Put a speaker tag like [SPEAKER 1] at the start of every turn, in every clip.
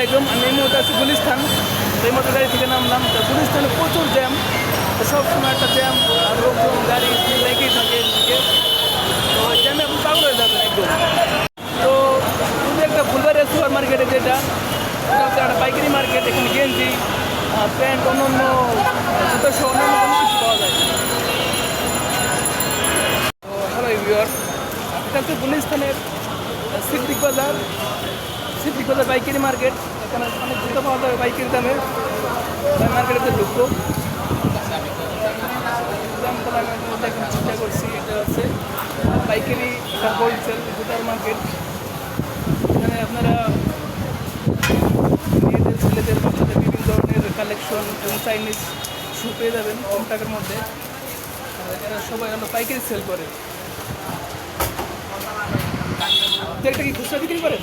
[SPEAKER 1] আলাইকুম, আমি এই মুহূর্তে আছি গুলিস্তান। এই মতো গাড়ি থেকে নামলাম। তো গুলিস্তানে প্রচুর জ্যাম তো সবসময় একটা জ্যাম আর লোকজন, গাড়ি লেগেই থাকে এদিকে। তো জ্যামে আপনি পাগল হয়ে যাবেন একদম। তো শুধু একটা ফুলবাড়িয়া সুপার মার্কেটে যেটা একটা পাইকারি মার্কেট এখানে গেঞ্জি প্যান্ট, অন্যান্য জুতো সহ অন্যান্য কোনো কিছু পাওয়া যায়। হ্যালো ইভিওর এটা হচ্ছে গুলিস্তানের সিদ্দিক বাজার। সিদ্দিক বাজার পাইকারি মার্কেট এখানে অনেক জুতো পাওয়া যাবে পাইকারি দামে মার্কেটে ঢুকবো দামগুলো আমি আপনাদের দেখানোর চেষ্টা করছি, এটা হচ্ছে পাইকারি হোলসেল জুতার মার্কেট এখানে আপনারা মেয়েদের ছেলেদের, বাচ্চাদের বিভিন্ন ধরনের কালেকশন এবং চাইনিজ শু পেয়ে যাবেন কম টাকার মধ্যে। এরা সবাই হলো পাইকারি সেল করে। একটা কি খুচরা বিক্রি করেন?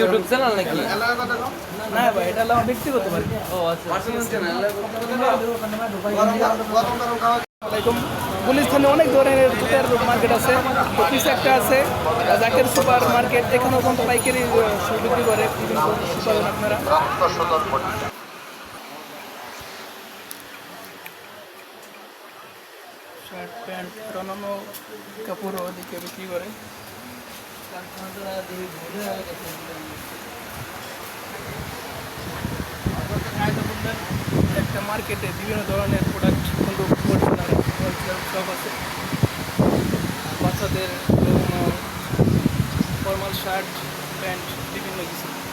[SPEAKER 2] ইউটিউব চ্যানেল নাকি?
[SPEAKER 1] না ভাই এটা ব্যক্তিগত
[SPEAKER 2] ও আচ্ছা
[SPEAKER 1] আসসালামাইকুম গুলিস্তানে অনেক ধরনের জুতার মার্কেট আছে। পিস একটা আছে। জাকের সুপার মার্কেট এখানেও কিন্তু পাইকারি বিক্রি করে। আপনারা। শার্ট প্যান্ট অন্যান্য কাপড়ও ওদিকে বিক্রি করে। একটা মার্কেটে বিভিন্ন ধরনের প্রোডাক্ট কিন্তু হোলসেল আছে। বাচ্চাদের ফর্মাল শার্ট প্যান্ট বিভিন্ন কিছু।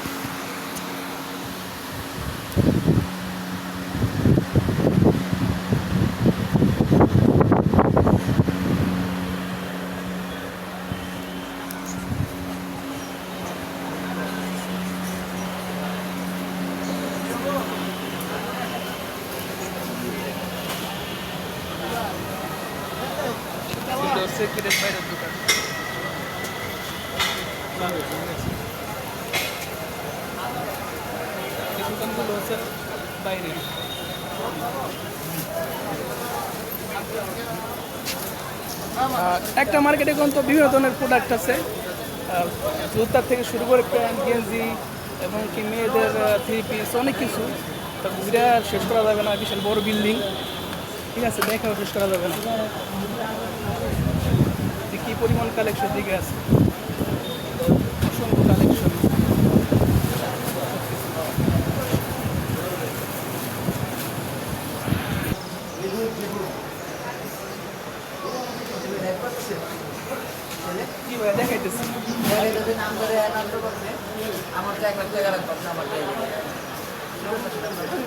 [SPEAKER 1] একটা মার্কেটে কিন্তু বিভিন্ন ধরনের প্রোডাক্ট আছে। জুতার থেকে শুরু করে প্যান্ট, গেঞ্জি এবং কি মেয়েদের থ্রি পিস অনেক কিছু। তা ঘুরে শেষ করা যাবে না, বিশাল বড় বিল্ডিং ঠিক আছে দেখাও শেষ করা যাবে না। কি পরিমাণ কালেকশন দিকে আছে। অসংখ্য কালেকশন কি ভাই দেখাইতেছি।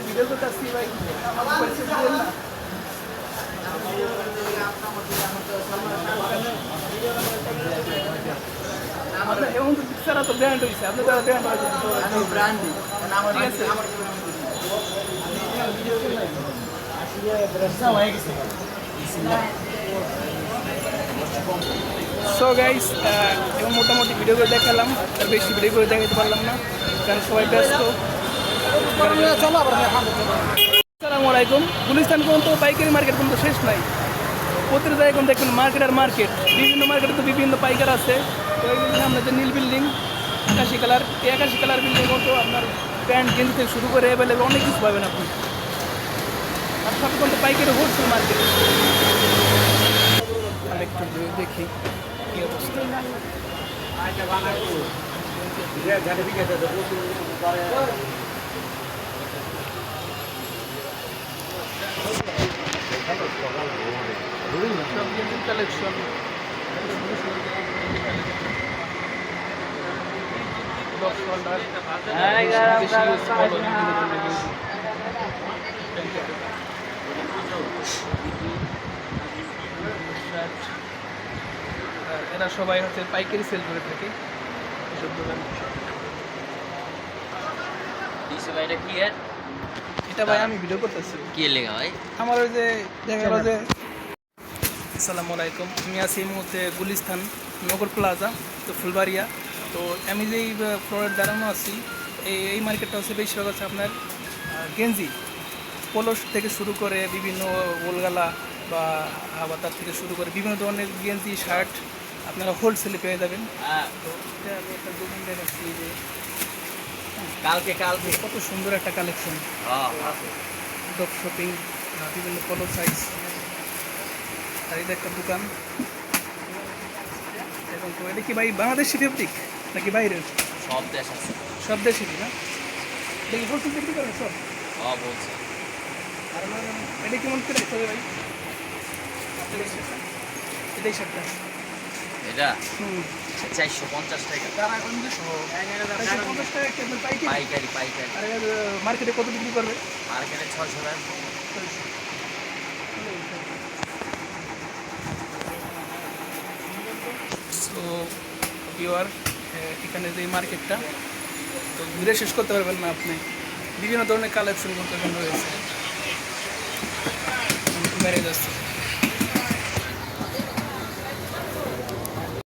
[SPEAKER 1] ভিডিও তো কাছি ভাই। পরিচয় দিলেন না আপনার এবং তো ব্র্যান্ড হয়েছে আপনি তো ব্র্যান্ড হয়েছে সো গাইস এবং মোটামুটি ভিডিও করে দেখালাম। তার বেশি ভিডিও করে দেখাতে পারলাম না। কারণ সবাই ব্যস্ত। আসসালামু আলাইকুম। গুলিস্তান পর্যন্ত পাইকারি মার্কেট কিন্তু শেষ নাই। প্রতিটা জায়গায় দেখবেন মার্কেট আর মার্কেট বিভিন্ন মার্কেটে তো বিভিন্ন পাইকার আছে। তো সামনে যে নীল বিল্ডিং আকাশি কালার এই আকাশি কালার বিল্ডিং মতো আপনার প্যান্ট গেঞ্জি থেকে শুরু করে অ্যাভেলেবল অনেক কিছু পাবেন আপনি আর সব কিন্তু পাইকারি হোলসেল মার্কেট আমি একটু দেখি কি অবস্থা সব গেঞ্জির কালেকশন দশ ডলার দেশি use model বিভিন্ন ধরনের গেঞ্জি। শার্ট আর এরা সবাই হচ্ছে পাইকারি সেল করে থাকে। দোকান
[SPEAKER 2] এটা
[SPEAKER 1] ভাই আমি ভিডিও করতেছি।
[SPEAKER 2] কি লেখা ভাই
[SPEAKER 1] আমার ওই যে আসসালামু আলাইকুম। আমি আছি এই মুহূর্তে গুলিস্তান নগর প্লাজা তো ফুলবাড়িয়া। তো আমি যেই ফ্লোরের দাঁড়ানো আছি এই এই মার্কেটটা হচ্ছে বেশিরভাগ হচ্ছে আপনার গেঞ্জি পলস থেকে শুরু করে বিভিন্ন গোলগালা বা আবাতার থেকে শুরু করে বিভিন্ন ধরনের গেঞ্জি শার্ট আপনারা হোলসেলে পেয়ে যাবেন।
[SPEAKER 2] হ্যাঁ।
[SPEAKER 1] তো এটা আমি একটা দোকান দেখাচ্ছি যে
[SPEAKER 2] কালকে কালকে।
[SPEAKER 1] কত সুন্দর একটা কালেকশন ডপ শপিং বিভিন্ন পলো সাইজ আর এটা একটা দোকান। এবং তো এটা কি ভাই বাংলাদেশি ফেব্রিক নাকি বাইরের
[SPEAKER 2] সব দেশ আছে।
[SPEAKER 1] সব দেশে কি না কি হোলসেল বিক্রি করেন সব
[SPEAKER 2] হ্যাঁ বলছে।
[SPEAKER 1] আর এটা কেমন করে চলে ভাই? এটাই সাতটা
[SPEAKER 2] এটা? চারশো পঞ্চাশ টাকা।
[SPEAKER 1] চারশো পঞ্চাশ টাকা পাইকারি। আর মার্কেটে কত বিক্রি করবে?
[SPEAKER 2] মার্কেটে ছয়শো টাকা।
[SPEAKER 1] সো ভিওয়ার এখানে যে মার্কেটটা, তো ঘুরে শেষ করতে পারবেন না আপনি। বিভিন্ন ধরনের কালেকশন করতে রয়েছে। বাইরে যাচ্ছে